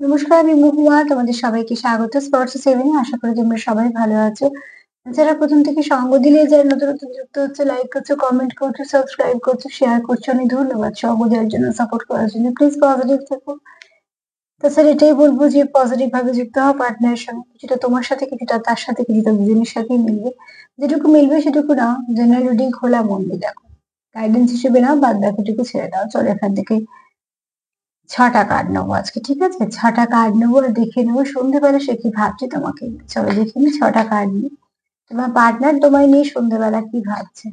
নমস্কার, আমি মহুয়া, তোমাদের সবাইকে স্বাগত স্পর্শ সেভেনে আশা করি তোমরা সবাই ভালো আছো। যারা প্রথম থেকে সঙ্গ দিলে, যারা নতুন নতুন যুক্ত হচ্ছে লাইক করছ কমেন্ট করছ সাবস্ক্রাইব করছ শেয়ার করছ অনেক ধন্যবাদ সঙ্গ দেওয়ার জন্য সাপোর্ট করার জন্য। প্লিজ পজিটিভ থাকো। তাছাড়া এটাই বলব যে পজিটিভ ভাবে যুক্ত হওয়া পার্টনারের সঙ্গে। কিছুটা তোমার সাথে, কিছুটা তার সাথে, কিছুটা দুজনের সাথেই মিলবে। যেটুকু মিলবে, সেটুকু নাও। জেনারেল রিডিং খোলা মন দিয়ে দেখো। গাইডেন্স হিসেবে নাও, বাদ বাকিটুকু ছেড়ে দাও। চলো এখান থেকে ছটা কার্ড নেব আজকে, ঠিক আছে? ছটা কার্ড নেব আর দেখে নেব সন্ধ্যেবেলা সে কি ভাবছে তোমাকে চলো দেখে নি ছটা কার্ড নিই তোমার পার্টনার তোমায় নিয়ে সন্ধ্যেবেলা কি ভাবছে?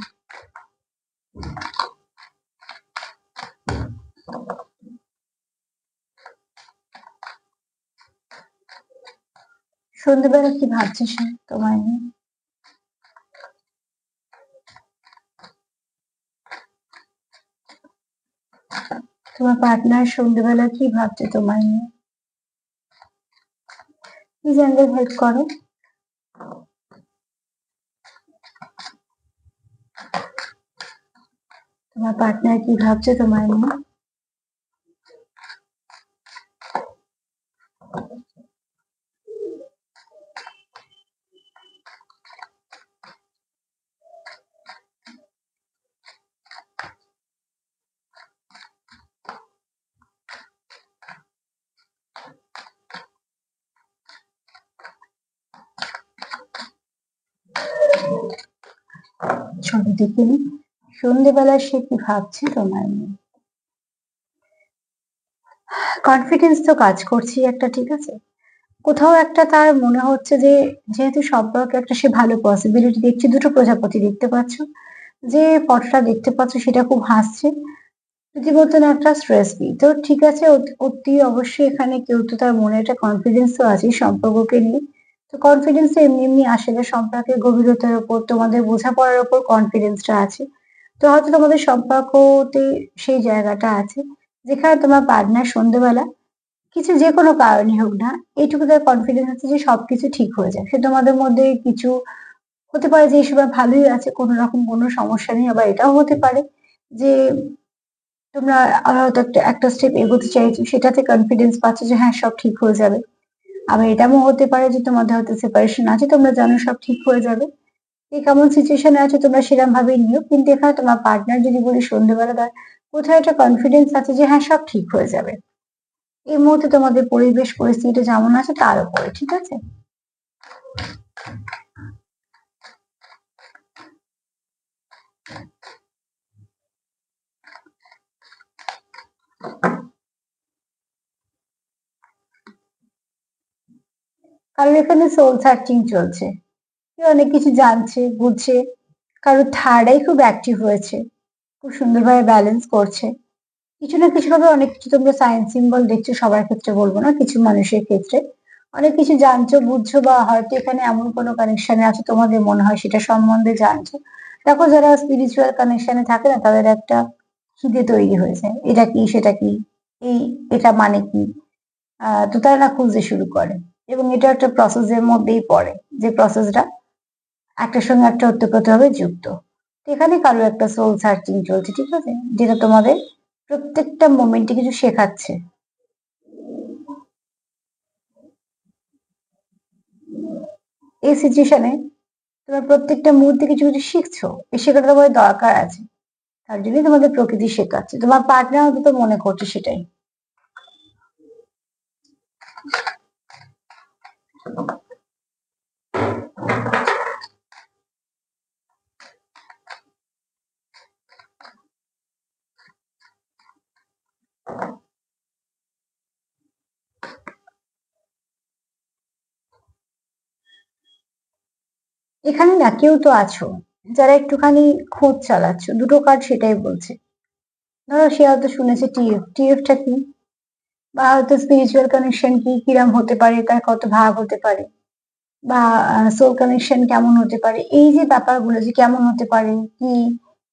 সন্ধ্যেবেলা কি ভাবছে সে তোমায় নিয়ে? তোমার পার্টনার সন্ধ্যেবেলা কি ভাবছে তোমার নিয়ে? প্লিজ আমাদের হেল্প করো? তোমার পার্টনার কি ভাবছে তোমার নিয়ে? ছবি দেখে নি সে কি ভাবছে তোমার নিয়ে? কনফিডেন্স তো কাজ করছি একটা, ঠিক আছে? কোথাও একটা তার মনে হচ্ছে যে, যেহেতু সম্পর্কে একটা সে ভালো পসিবিলিটি দেখছি, দুটো প্রজাপতি দেখতে পাচ্ছ। যে ফটোটা দেখতে পাচ্ছ সেটা খুব হাসছে। রীতিমতন একটা স্ট্রেস ফ্রি তো ঠিক আছে অতি অবশ্যই এখানে কেউ তো তার মনে একটা কনফিডেন্স তো আছে সম্পর্ককে নিয়ে। তো কনফিডেন্স এমনি এমনি আসে না সম্পর্কের গভীরতার উপর, তোমাদের বোঝাপড়ার উপর কনফিডেন্সটা আছে। তো হয়তো তোমাদের সম্পর্কতে সেই জায়গাটা আছে, যেখানে তোমার পার্টনার সন্ধ্যেবেলা কিছু যে কোনো কারণে হোক না, এইটুকু তার কনফিডেন্স আছে যে সবকিছু ঠিক হয়ে যায় সে তোমাদের মধ্যে কিছু হতে পারে যে সময় ভালোই আছে, কোনো রকম কোনো সমস্যা নেই, আবার এটাও হতে পারে যে তোমরা হয়তো একটা একটা স্টেপ এগোতে চাইছো, সেটাতে কনফিডেন্স পাচ্ছ যে হ্যাঁ সব ঠিক হয়ে যাবে। আবার এটাও হতে পারে যে তোমাদের হয়তো সেপারেশন আছে, তোমরা জানো সব ঠিক হয়ে যাবে। এই কেমন সিচুয়েশনে আছে, তোমরা সেরকম ভাবে নিও। কিন্তু এখানে তোমার পার্টনার যদি বলি সন্ধ্যেবেলা তার কোথায় একটা কনফিডেন্স আছে যে হ্যাঁ সব ঠিক হয়ে যাবে। এই মুহূর্তে তোমাদের পরিবেশ পরিস্থিতি যেমন আছে, তার উপরে, ঠিক আছে? কারণ এখানে সোল সার্চিং চলছে। কেউ অনেক কিছু জানছে, বুঝছে। কারও থার্ডাই খুব অ্যাক্টিভ হয়েছে। খুব সুন্দরভাবে ব্যালেন্স করছে। কিছু না কিছু ভাবে অনেক কিছু তোমরা সায়েন্স সিম্বল দেখছ, সবার ক্ষেত্রে বলব না, কিছু মানুষের ক্ষেত্রে। অনেক কিছু জানছো, বুঝছ বা হয়তো এখানে এমন কোনো কানেকশনে আছে, তোমাদের মনে হয় সেটা সম্বন্ধে জানছো। দেখো যারা স্পিরিচুয়াল কানেকশনে থাকে না, তাদের একটা খিদে তৈরি হয়েছে। এটা কি, সেটা কি? এই, এটা মানে কি? আহ, তো তারা খুঁজতে শুরু করে। এবং এটা একটা প্রসেসের মধ্যেই পড়ে, যে প্রসেসটা একটার সঙ্গে একটা ওতপ্রোতভাবে যুক্ত। এখানে কারও একটা সোল সার্চিং চলছে, ঠিক আছে? যেটা তোমাদের প্রত্যেকটা মোমেন্টে কিছু শেখাচ্ছে। এই সিচুয়েশনে তোমার প্রত্যেকটা মুহূর্তে কিছু কিছু শিখছো, এই শেখাটা তোমাদের দরকার আছে। তার জন্যই তোমাদের প্রকৃতি শেখাচ্ছে। তোমার পার্টনার অন্তত মনে করছে সেটাই। এখানে না কেউ তো আছো, যারা একটুখানি খোঁজ চালাচ্ছ, দুটো কার্ড সেটাই বলছে। ধরো সে হয়তো শুনেছে টিএফ টিএফটা কি? বা হয়তো স্পিরিচুয়াল কানেকশন কি, কিরাম হতে পারে, তার কত ভাগ হতে পারে, বা সোল কানেকশন কেমন হতে পারে, এই যে ব্যাপারগুলো যে কেমন হতে পারে, কি,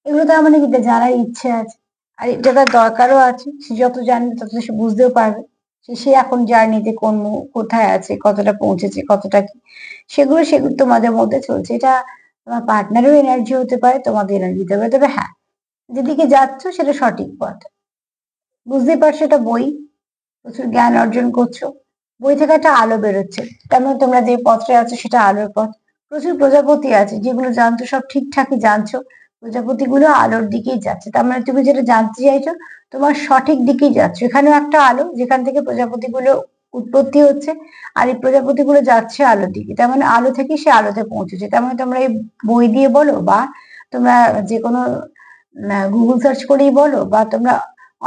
এগুলো তার মানে কিন্তু জানার ইচ্ছে আছে। আর এটা তার দরকারও আছে, সে যত জানবে তত সে বুঝতেও পারবে সে এখন জার্নিতে কোন, কোথায় আছে, কতটা পৌঁছেছে, কতটা কি। সেগুলো সেগুলো তোমাদের মধ্যে চলছে। এটা তোমার পার্টনারও এনার্জি হতে পারে, তোমাদের এনার্জি হতে পারে। তবে হ্যাঁ যেদিকে যাচ্ছ সেটা সঠিক পথ। বুঝতেই পারছ এটা বই? প্রচুর জ্ঞান অর্জন করছ। বই থেকে একটা আলো বেরোচ্ছে। তার মানে তোমরা যে পথে আছো সেটা আলোর পথ। প্রচুর প্রজাপতি আছে যেগুলো জানতো সব ঠিকঠাকই জানছো। প্রজাপতিগুলো আলোর দিকেই যাচ্ছে। তার মানে তুমি যেটা জানতে চাইছো, তোমার সঠিক দিকেই যাচ্ছ। এখানেও একটা আলো, যেখান থেকে প্রজাপতিগুলো উৎপত্তি হচ্ছে আর এই প্রজাপতিগুলো যাচ্ছে আলোর দিকে। তার মানে আলো থেকে সে আলোতে পৌঁছেছে। তার মানে তোমরা এই বই দিয়ে বলো বা তোমরা যে কোনো গুগল সার্চ করেই বলো বা তোমরা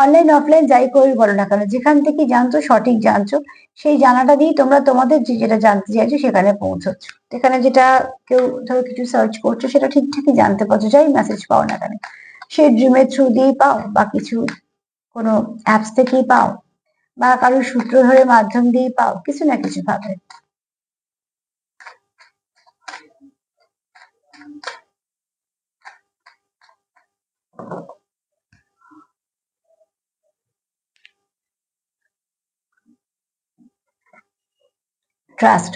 অনলাইন অফলাইন যাই করেই বলো না কেন, যেখান থেকে জানছো, সঠিক জানছো, সেই জানাটা দিয়ে তোমরা তোমাদের যেটা জানতে চাইছো সেখানে পৌঁছচ্ছ। এখানে যেটা কেউ ধরো কিছু সার্চ করছ, সেটা ঠিকঠাকই জানতে পারছ, যাই মেসেজ পাও না কেন। সে ড্রিমের থ্রু দিয়েই পাও বা কিছু কোনো অ্যাপস থেকেই পাও বা কারোর সূত্র ধরে মাধ্যম দিয়েই পাও, কিছু না কিছু ভাবে। ট্রাস্ট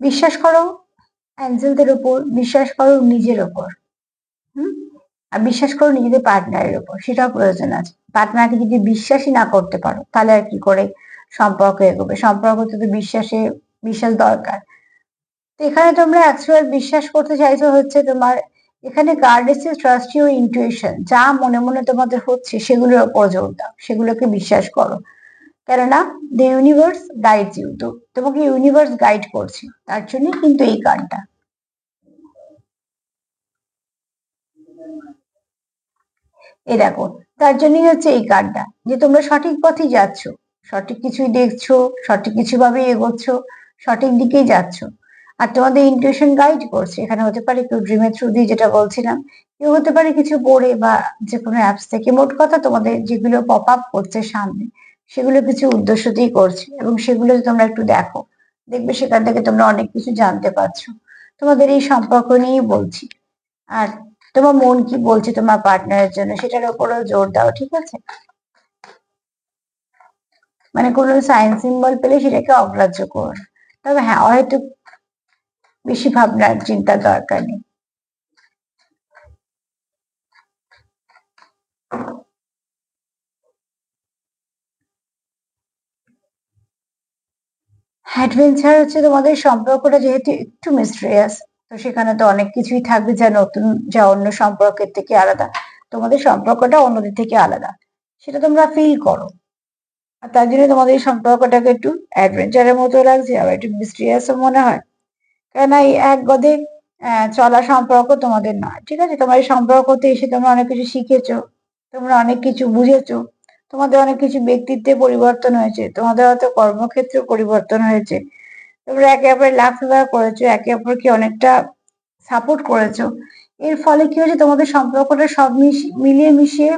বিশ্বাস করো অ্যাঞ্জেলদের ওপর বিশ্বাস করো নিজের ওপর হুম? আর বিশ্বাস করো নিজেদের পার্টনারের ওপর সেটাও প্রয়োজন আছে। পার্টনারকে যদি বিশ্বাসই না করতে পারো, তাহলে আর কি করে সম্পর্ক এগোবে? সম্পর্ক তো বিশ্বাসে, বিশ্বাস দরকার। তো এখানে তোমরা অ্যাকচুয়াল বিশ্বাস করতে চাইছো হচ্ছে তোমার, এখানে গার্ড এসে ট্রাস্ট ইউর ইন্টুইশন যা মনে মনে তোমাদের হচ্ছে, সেগুলোর ওপর জোর দাও, সেগুলোকে বিশ্বাস করো। কেননা দ্য ইউনিভার্স গাইড ইউ তো তোমাকে ইউনিভার্স গাইড করছে। তার জন্য কিন্তু এই কার্ডটা এ দেখো, তার জন্যই হচ্ছে এই কার্ডটা যে তোমরা সঠিক পথেই যাচ্ছ। সঠিক কিছুই দেখছ, সঠিক কিছু ভাবে এগোচ্ছ, সঠিক দিকেই যাচ্ছ। আর তোমাদের ইন্টুইশন গাইড করছে। এখানে হতে পারে কেউ ড্রিমের থ্রু দিয়ে যেটা বলছিলাম, কেউ হতে পারে কিছু পড়ে বা যে কোনো অ্যাপস থেকে। মোট কথা তোমাদের যেগুলো পপ আপ করছে সামনে সেগুলো কিছু উদ্দেশ্যতেই করছে এবং সেগুলো তোমরা একটু দেখো, দেখবে সেখান থেকে তোমরা অনেক কিছু জানতে পারছ। তোমাদের এই সম্পর্ক নিয়েই বলছি। আর তোমার মন কি বলছে তোমার পার্টনারের জন্য, সেটার উপরও জোর দাও, ঠিক আছে? মানে কোনো সাইন সিম্বল পেলে সেটাকে অগ্রাহ্য কর। তবে হ্যাঁ হয়তো বেশি ভাবনার চিন্তার দরকার নেই। অ্যাডভেঞ্চার হচ্ছে তোমাদের সম্পর্কটা যেহেতু একটু মিস্ট্রিয়াস তো সেখানে তো অনেক কিছুই থাকবে যা নতুন, যা অন্য সম্পর্কের থেকে আলাদা। তোমাদের সম্পর্কটা অন্যদের থেকে আলাদা। সেটা তোমরা ফিল করো। আর তার জন্য তোমাদের সম্পর্কটাকে একটু অ্যাডভেঞ্চারের মতো লাগছে, আবার একটু মিস্ট্রিয়াসও মনে হয়। কেন এই এক গদে চলা সম্পর্ক তোমাদের নয়। ঠিক আছে? তোমার এই সম্পর্কতে এসে তোমরা অনেক কিছু শিখেছো, তোমরা অনেক কিছু বুঝেছ। তোমাদের অনেক কিছু ব্যক্তিত্বে পরিবর্তন হয়েছে। তোমাদের হয়তো কর্মক্ষেত্রে পরিবর্তন হয়েছে। তোমরা একে অপরের লাভবার করেছ, একে অপরকে অনেকটা সাপোর্ট করেছ। এর ফলে কি হয়েছে? তোমাদের সম্পর্কটা সব মিলিয়ে মিশিয়ে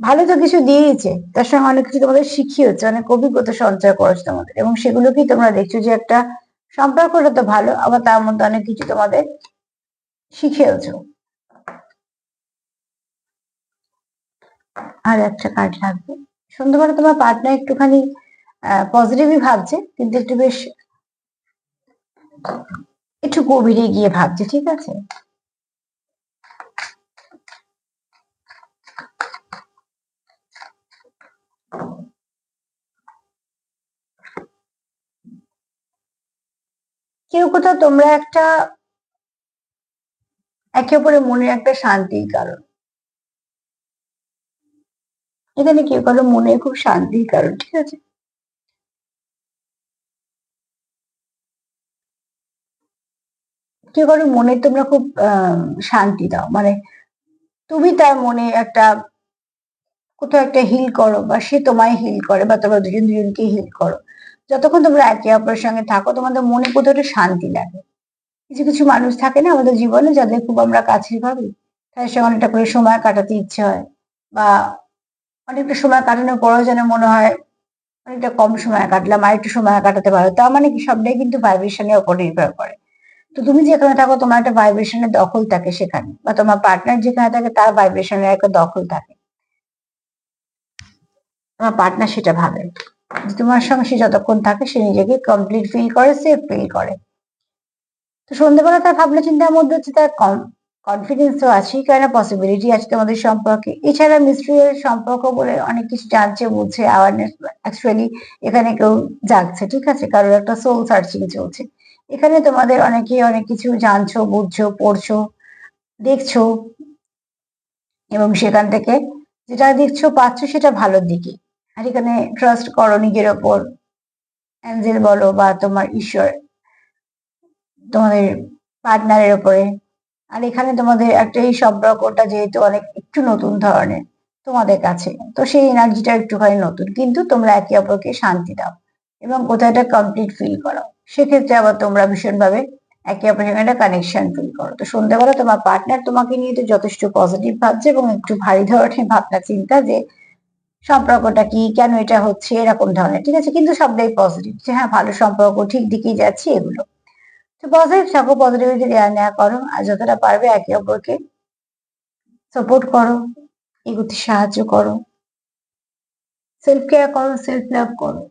ভালো তো কিছু দিয়েছে তার সঙ্গে অনেক কিছু তোমাদের শিখিয়েছে, অনেক অভিজ্ঞতা সঞ্চয় করেছে তোমাদের। এবং সেগুলোকেই তোমরা দেখছ যে একটা সম্পর্কটা তো ভালো, আবার তার মধ্যে অনেক কিছু তোমাদের শিখেওছো আর একটা কার্ড লাগবে। সন্ধ্যাবেলা তোমার পার্টনার একটুখানি পজিটিভই ভাবছে, কিন্তু একটু বেশ, একটু গভীরে গিয়ে ভাবছে, ঠিক আছে? কেউ কোথাও তোমরা একটা, একে অপরের মনে একটা শান্তির কারণ। এখানে কেউ কারও মনে খুব শান্তির কারণ, ঠিক আছে? কেউ কারও মনে তোমরা খুব শান্তি দাও। মানে তুমি তার মনে একটা কোথাও একটা হিল করো বা সে তোমায় হিল করে বা তোমরা দুজন দুজনকে হিল করো। যতক্ষণ তোমরা একে অপরের সঙ্গে থাকো, তোমাদের মনে কোথাও একটা শান্তি লাগে। কিছু কিছু মানুষ থাকে না আমাদের জীবনে যাদের খুব আমরা কাছের ভাবি, তাদের সঙ্গে অনেকটা করে সময় কাটাতে ইচ্ছে হয় বা অনেকটা সময় কাটানোর পরেও যেন মনে হয় অনেকটা কম সময় কাটলাম আর একটু সময় কাটাতে পারো। তার মানে কি, সবটাই কিন্তু ভাইব্রেশনের উপর নির্ভর করে। তো তুমি যেখানে থাকো, তোমার একটা ভাইব্রেশনের দখল থাকে সেখানে, বা তোমার পার্টনার যেখানে থাকে, তার ভাইব্রেশনের একটা দখল থাকে। তোমার পার্টনার সেটা ভাবে। তোমার সঙ্গে সে যতক্ষণ থাকে, সে নিজেকে কমপ্লিট ফিল করে সেফ ফিল করে। তো সন্ধ্যেবেলা তার ভাবনা চিন্তার মধ্যে হচ্ছে তার কনফিডেন্স তো আছেই কেন পসিবিলিটি আছে তোমাদের সম্পর্কে। এছাড়া মিস্ট্রিয়াল সম্পর্ক বলে অনেক কিছু জানছে বুঝছে অ্যাওয়ারনেস অ্যাকচুয়ালি এখানে কেউ জাগছে, ঠিক আছে? কারোর একটা সোল সার্চিং চলছে। এখানে তোমাদের অনেকেই অনেক কিছু জানছো, বুঝছ, পড়ছো, দেখছ, এবং সেখান থেকে যেটা দেখছ, পাচ্ছ, সেটা ভালোর দিকে। আর এখানে ট্রাস্ট করো নিজের ওপর। অ্যাঞ্জেল বলো বা তোমার ঈশ্বর, তোমাদের পার্টনারের ওপরে। আর এখানে তোমাদের একটা এই সম্পর্কটা যেহেতু অনেক একটু নতুন ধরনের তোমাদের কাছে, তো সেই এনার্জিটা একটুখানি নতুন, কিন্তু তোমরা একে অপরকে শান্তি দাও এবং কোথাও একটা কমপ্লিট ফিল করো। সেক্ষেত্রে আবার তোমরা ভীষণভাবে একে অপরের সঙ্গে একটা কানেকশন ফিল করো। তো সন্ধ্যাবেলা তোমার পার্টনার তোমাকে নিয়ে তো যথেষ্ট পজিটিভ ভাবছে এবং একটু ভারী ধরনের ভাবনা চিন্তা যে সম্পর্কটা কি, কেন এটা হচ্ছে, এরকম ধরনের, ঠিক আছে? কিন্তু সবটাই পজিটিভ যে হ্যাঁ ভালো সম্পর্ক, ঠিক দিকেই যাচ্ছে, এগুলো। তো পজিটিভ থাকো পজিটিভিটি দেওয়া নেওয়া করো আর যতটা পারবে একে অপরকে সাপোর্ট করো এগুতে সাহায্য করো সেলফ কেয়ার করো সেলফ লাভ করো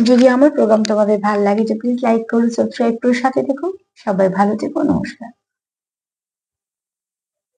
যদি আমার প্রোগ্রাম তোমাদের ভালো লাগে, তো প্লিজ লাইক করো সাবস্ক্রাইব করো। সাথে দেখো। সবাই ভালো থেকো। নমস্কার।